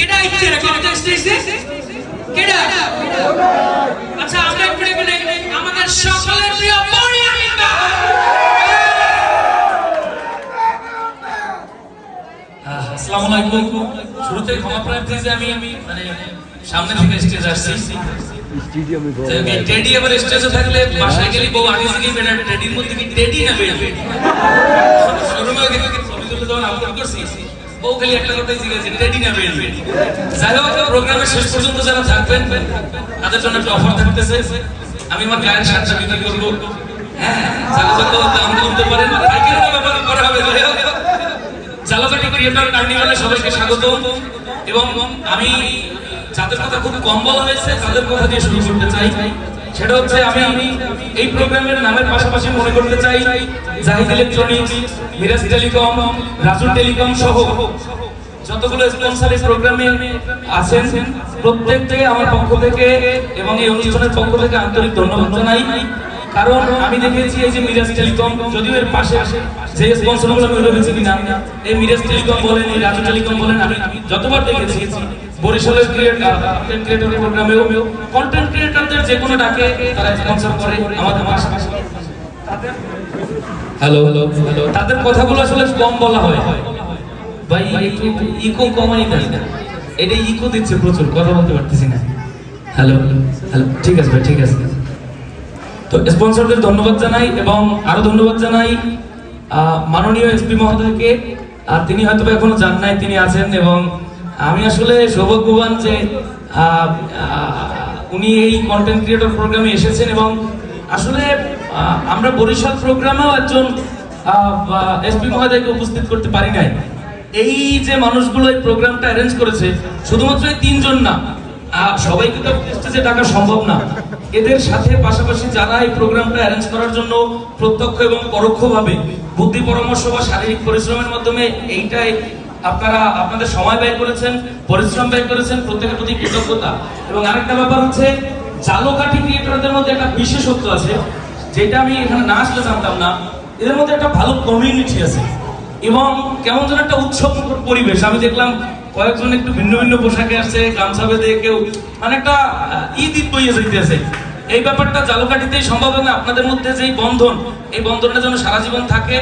কেডা আইছে রে কনটেক্সট আইছে কেডা? আচ্ছা আমরা একটু এখানে আমাদের সকলের প্রিয় মরিয়া মিতা আসসালামু আলাইকুম। শুরুতে ক্ষমা প্রার্থী যে আমি মানে সামনে থেকে স্টেজ আসছি। স্টেডিয়ামে টেডি এবার স্টেজে থাকলে বাসায় গেলে বউ আগে থেকে বেটা টেডির মধ্যে টেডি না বেডি? শোরুমে করছি। বউ খালি একটা কথাই জিজ্ঞাসা টেডি না বেডি যাই হোক প্রোগ্রামের শেষ পর্যন্ত যারা থাকবেন, তাদের জন্য একটা অফার থাকতেছে। আমি আমার গায়ের শার্টটা বিক্রি করব। হ্যাঁ যারা যত দাম বলতে পারেন পাইকারি ব্যাপারে পরে হবে যাই হোক চালকাটি ক্রিয়েটর কার্নিভালে সবাইকে স্বাগত। এবং আমি, যাদের কথা খুব কম বলা হয়েছে, তাদের কথা দিয়ে শুরু করতে চাই। সেটা হচ্ছে আমি এই প্রোগ্রামের নামের পাশাপাশি মনে করতে চাই, Zahid electronics Miraj telecom Raju telecom সহ যতগুলো স্পন্সর এই প্রোগ্রামে আছেন প্রত্যেককে আমার পক্ষ থেকে এবং এই অনুষ্ঠানের পক্ষ থেকে আন্তরিক ধন্যবাদ জানাই। কারণ আমি দেখেছি এই যে মিরাজ টেলিকম, যদিও এর পাশে আসে যে স্পন্সরগুলো আমি ভেবেছি কিনা, এই মিরাজ টেলিকম বলেন, এই রাজু টেলিকম বলেন, আমি যতবার দেখেছি বরিশালের কন্টেন্ট ক্রিয়েটর প্রোগ্রামেও কন্টেন্ট ক্রিয়েটরদের যে কোনো ডাকে তারা স্পন্সর করে আমাদের পাশাপাশি হ্যালো হ্যালো হ্যালো তাদের কথাগুলো আসলে কম বলা হয়। ভাই ইকো কমাই দেয় না। এটা ইকো দিচ্ছে প্রচুর কথা বলতে পারতেছি না। হ্যালো হ্যালো ঠিক আছে ভাই ঠিক আছে। তো স্পন্সরদের ধন্যবাদ জানাই এবং আরও ধন্যবাদ জানাই মাননীয় এসপি মহোদয়কে। আর তিনি হয়তো এখনও জান নাই তিনি আছেন এবং আমি আসলে সৌভাগ্যবান যে উনি এই কন্টেন্ট ক্রিয়েটর প্রোগ্রামে এসেছেন এবং আসলে আমরা বরিশাল প্রোগ্রামেও একজন এসপি মহোদয়কে উপস্থিত করতে পারি নাই। এই যে মানুষগুলো এই প্রোগ্রামটা অ্যারেঞ্জ করেছে, শুধুমাত্র এই তিনজন না সবাইকে তো স্টেজে ডাকা সম্ভব না। এদের সাথে পাশাপাশি যারা এই প্রোগ্রামটা অ্যারেঞ্জ করার জন্য প্রত্যক্ষ এবং পরোক্ষভাবে বুদ্ধি পরামর্শ বা শারীরিক পরিশ্রমের মাধ্যমে এইটাই আপনারা আপনাদের সময় ব্যয় করেছেন, পরিশ্রম ব্যয় করেছেন, প্রত্যেকের প্রতি কৃতজ্ঞতা। এবং আরেকটা ব্যাপার হচ্ছে, জালোকাঠি ক্রিয়েটরদের মধ্যে একটা বিশেষত্ব আছে, যেটা আমি এখানে না আসলে জানতাম না, এদের মধ্যে একটা ভালো কমিউনিটি আছে। এবং কেমন যেন একটা উৎসব পরিবেশ, আমি দেখলাম কয়েকজন একটু ভিন্ন ভিন্ন পোশাকে আসছে, গামছা বেঁধে কেউ মানে একটা ঈদ ঈদ বইয়ে যাইতেছে এই ব্যাপারটা জালুকাঠিতেই সম্ভব না, আপনাদের মধ্যে যেই বন্ধন, এই বন্ধনটা যেন সারা জীবন থাকে।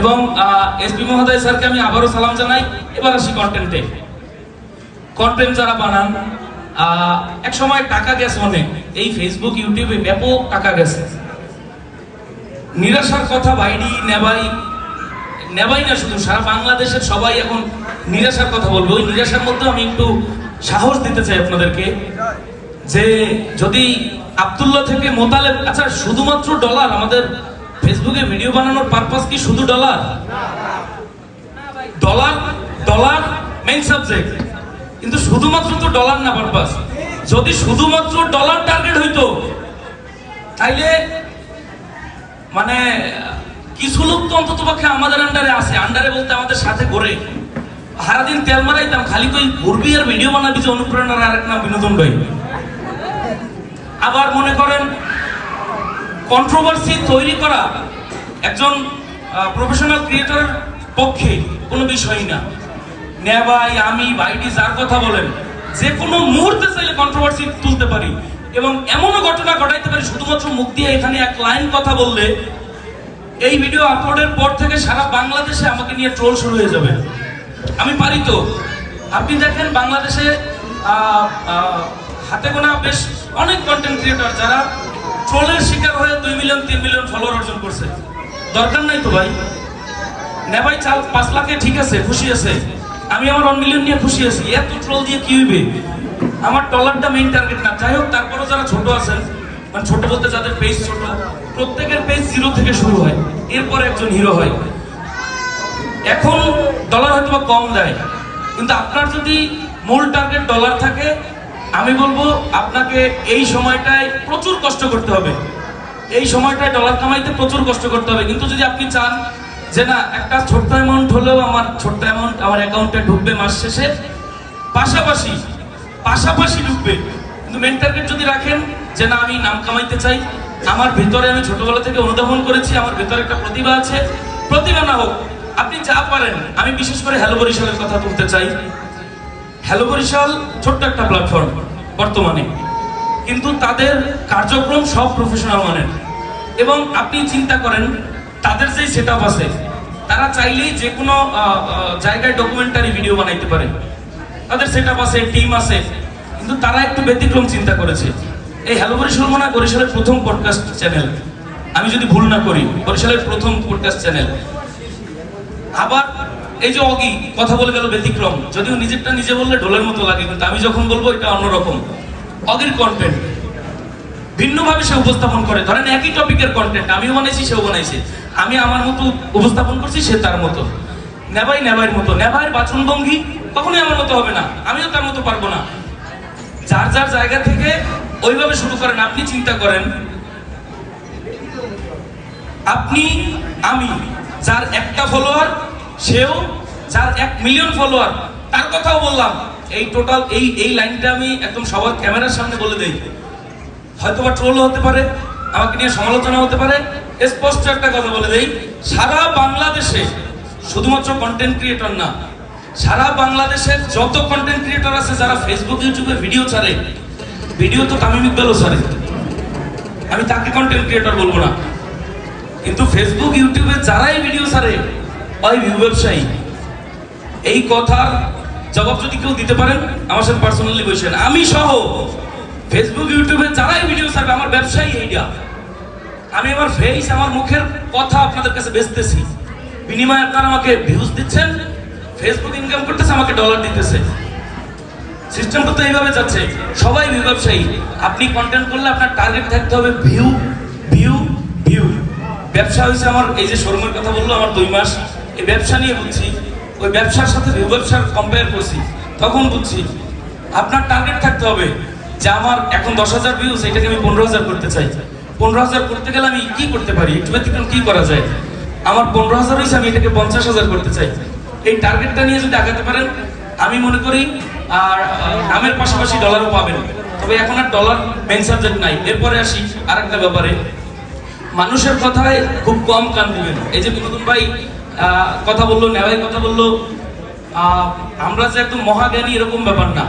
এবং এসপি মহোদয় স্যারকে আমি আবারও সালাম জানাই। এবার আসি কন্টেন্টে কন্টেন্ট যারা বানান এক সময় টাকা গেছে অনেক। এই ফেসবুক ইউটিউবে ব্যাপক টাকা গেছে। নিরাশার কথা বাইডি নেবাই নেবাই না শুধু, সারা বাংলাদেশের সবাই এখন নিরাশার কথা বলব। ওই নিরাশার মধ্যে আমি একটু সাহস দিতে চাই আপনাদেরকে যে যদি আব্দুল্লাহ থেকে মোতালেব আচ্ছা শুধুমাত্র ডলার আমাদের ফেসবুকে ভিডিও বানানোর পারপাস কি শুধু dollar dollar dollar main subject কিন্তু শুধুমাত্র তো ডলার না পারপাস যদি শুধুমাত্র ডলার টার্গেট হইতো, তাইলে মানে কিছু লোক তো অন্তত পক্ষে আমাদের আন্ডারে আছে। আন্ডারে বলতে আমাদের সাথে ঘোরে। সারাদিন তেল মারাইতাম, খালি কই ঘুরবি আর ভিডিও বানাবি যে অনুপ্রেরণার আরেক নাম বিনোদন ভাই। আবার মনে করেন কন্ট্রোভার্সি তৈরি করা একজন প্রফেশনাল ক্রিয়েটরের পক্ষে কোনো বিষয়ই না। নেবাই, আমি ভাইটি যার কথা বলেন, যে কোনো মুহূর্তে চাইলে কন্ট্রোভার্সি তুলতে পারি এবং এমনও ঘটনা ঘটাইতে পারি, শুধুমাত্র মুখ দিয়ে এখানে এক লাইন কথা বললে এই ভিডিও আপলোডের পর থেকে সারা বাংলাদেশে আমাকে নিয়ে ট্রোল শুরু হয়ে যাবে। আমি পারি তো। আপনি দেখেন, বাংলাদেশে হাতে গোনা বেশ অনেক কন্টেন্ট ক্রিয়েটর যারা ট্রোলের শিকার হয়ে দুই মিলিয়ন তিন মিলিয়ন ফলোয়ার অর্জন করছে। দরকার নাই তো ভাই। নেবাই চাল পাঁচ লাখে ঠিক আছে, খুশি আছে। আমি আমার ওয়ান মিলিয়ন নিয়ে খুশি আছি। এত ট্রোল দিয়ে কি হইবে? আমার ডলারটা মেইন টার্গেট না। যাই হোক, তারপরেও যারা ছোট আছেন মানে ছোট বলতে যাদের পেজ ছোট, প্রত্যেকের পেজ জিরো থেকে শুরু হয়। এরপর একজন হিরো হয়। এখন ডলার হয়তো কম দেয়। কিন্তু আপনার যদি মূল টার্গেট ডলার থাকে আমি বলব, আপনাকে এই সময়টায় প্রচুর কষ্ট করতে হবে। এই সময়টায় ডলার কামাইতে প্রচুর কষ্ট করতে হবে। কিন্তু যদি আপনি চান যে না, একটা ছোট্ট অ্যামাউন্ট হলেও আমার ছোট্ট অ্যামাউন্ট আমার অ্যাকাউন্টে ঢুকবে মাস শেষে, পাশাপাশি পাশাপাশি ঢুকবে। কিন্তু মেন টার্গেট যদি রাখেন যে না, আমি নাম কামাইতে চাই, আমার ভেতরে আমি ছোটবেলা থেকে অনুধাবন করেছি, আমার ভেতরে একটা প্রতিভা আছে। প্রতিভা না হোক, আপনি যা পারেন, আমি বিশেষ করে হ্যালো বরিশালের কথা তুলতে চাই। হ্যালো বরিশাল, ছোট্ট একটা প্ল্যাটফর্ম বর্তমানে। কিন্তু তাদের কার্যক্রম সব প্রফেশনাল মানের। এবং আপনি চিন্তা করেন, তাদের যে সেট আছে, তারা চাইলেই যে কোনো জায়গায় ডকুমেন্টারি ভিডিও বানাইতে পারে। তাদের সেট আছে টিম আছে, কিন্তু তারা একটু ব্যতিক্রম চিন্তা করেছে। এই হ্যালো বরিশাল মনে হয় বরিশালের প্রথম পডকাস্ট চ্যানেল আমি যদি ভুল না করি, বরিশালের প্রথম পডকাস্ট চ্যানেল আবার এই যে অগি, কথা বলে গেল ব্যতিক্রম। যদিও নিজেরটা নিজে বললে ঢোলের মতো লাগে, কিন্তু আমি যখন বলব, এটা অন্যরকম। অগির কন্টেন্ট ভিন্নভাবে সে উপস্থাপন করে। ধরেন একই টপিকের কন্টেন্ট আমিও বানাইছি, সেও বানাইছে। আমি আমার মতো উপস্থাপন করছি, সে তার মতো। নেবাই নেবাইয়ের মতো। নেবাইয়ের বাচনভঙ্গি কখনোই আমার মতো হবে না। আমিও তার মতো পারব না। যার যার জায়গা থেকে ওইভাবে শুরু করেন, আপনি চিন্তা করেন। আপনি, আমি, যার একটা ফলোয়ার সেও যার এক মিলিয়ন ফলোয়ার তার কথাও বললাম, এই টোটাল এই এই লাইনটা আমি একদম সবার ক্যামেরার সামনে বলে দেই। হয়তোবা ট্রোল হতে পারে, আমাকে নিয়ে সমালোচনা হতে পারে, স্পষ্ট একটা কথা বলে দেই, সারা বাংলাদেশে শুধুমাত্র কন্টেন্ট ক্রিয়েটর না, সারা বাংলাদেশের যত কন্টেন্ট ক্রিয়েটর আছে, যারা ফেসবুক ইউটিউবে ভিডিও ছাড়ে ভিডিও তো তামিম ইকবালও ছাড়ে। আমি তাকে কন্টেন্ট ক্রিয়েটর বলব না। কিন্তু ফেসবুক ইউটিউবে যারাই ভিডিও ছাড়ে ওই ভিউ ব্যবসায়ী এই কথার জবাব যদি কেউ দিতে পারেন, আমার সাথে পার্সোনালি বসেন। আমি সহ ফেসবুক ইউটিউবে যারাই ভিডিও ছাড়বে, আমার ব্যবসায়ী এইটা আমি আমার ফেস আমার মুখের কথা আপনাদের কাছে বেচতেছি। বিনিময়ে আপনারা আমাকে ভিউজ দিচ্ছেন ফেসবুক ইনকাম করতেছে, আমাকে ডলার দিতেছে। সিস্টেমটা তো এইভাবে যাচ্ছে। সবাই ভিউ ব্যবসায়ী আপনি কন্টেন্ট করলে আপনার টার্গেট থাকতে হবে ভিউ ভিউ ভিউ ব্যবসা হয়েছে আমার, এই যে শোরুমের কথা বলল, আমার দুই মাস এই ব্যবসা নিয়ে বুঝছি, ওই ব্যবসার সাথে ব্যবসার কম্পেয়ার করছি, তখন বুঝছি আপনার টার্গেট থাকতে হবে যে আমার এখন দশ হাজার ভিউজ এটাকে আমি পনেরো হাজার করতে চাই। পনেরো হাজার করতে গেলে আমি কি করতে পারি? একটু ব্যতিক্রম কি করা যায়? আমার পনেরো হাজার হয়েছে আমি এটাকে পঞ্চাশ হাজার করতে চাই। এই টার্গেটটা নিয়ে যদি আগাতে পারেন, আমি মনে করি, আর নামের পাশাপাশি ডলারও পাবেন। তবে এখন আর ডলার মেন সাবজেক্ট নাই। এরপরে আসি আরেকটা ব্যাপারে। মানুষের কথায় খুব কম কান দিবেন। এই যে বিনোদন ভাই কথা বলল ন্যায়ের কথা বলল। আমরা যে একদম মহাজ্ঞানী এরকম ব্যাপার না।